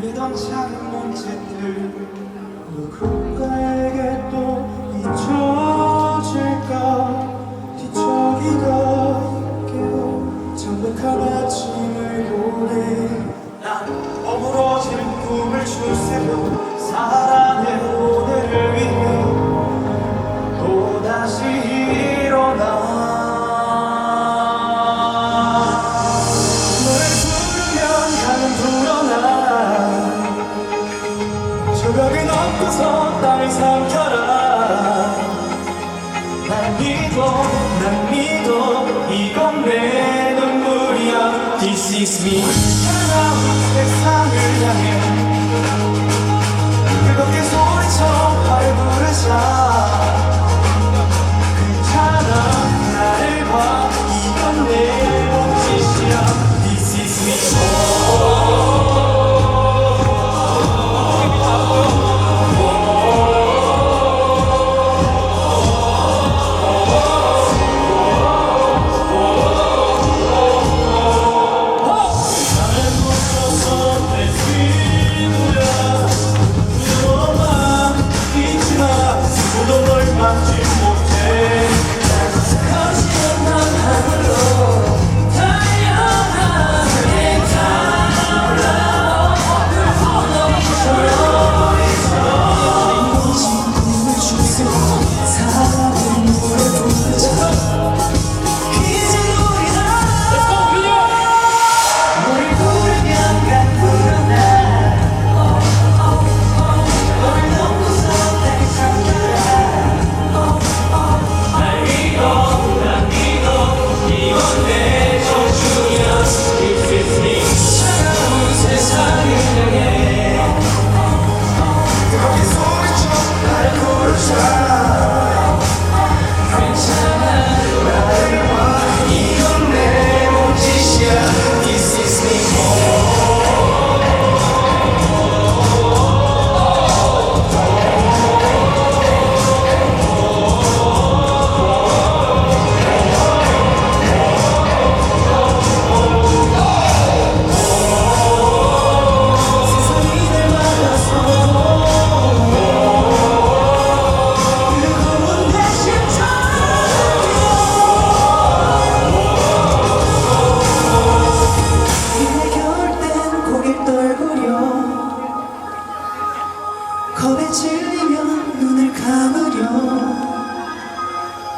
울리던 작은 몸짓들 누군가에게 또 잊혀질까? 뒤척이다 있게도 창백한 아침을 보내 난 어물어진 꿈을 추스려 살아 조각을 넘고서 날 삼켜라. 난 믿어 난 믿어. 이건 내 눈물이야. This is me. 사랑 세상을 향해 겁에 질리면 눈을 감으려.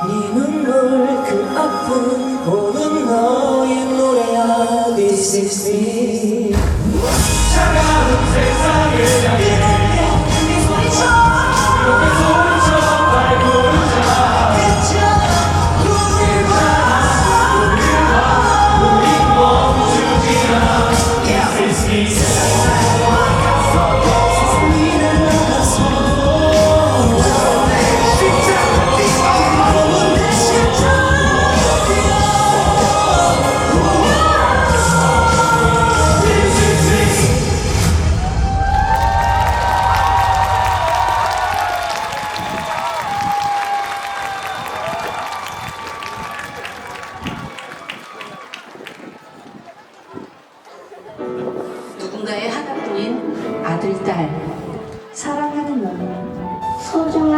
네 눈물 그 아픔 고는 너의 노래야 This is me. 누군가의 하나뿐인 아들, 딸,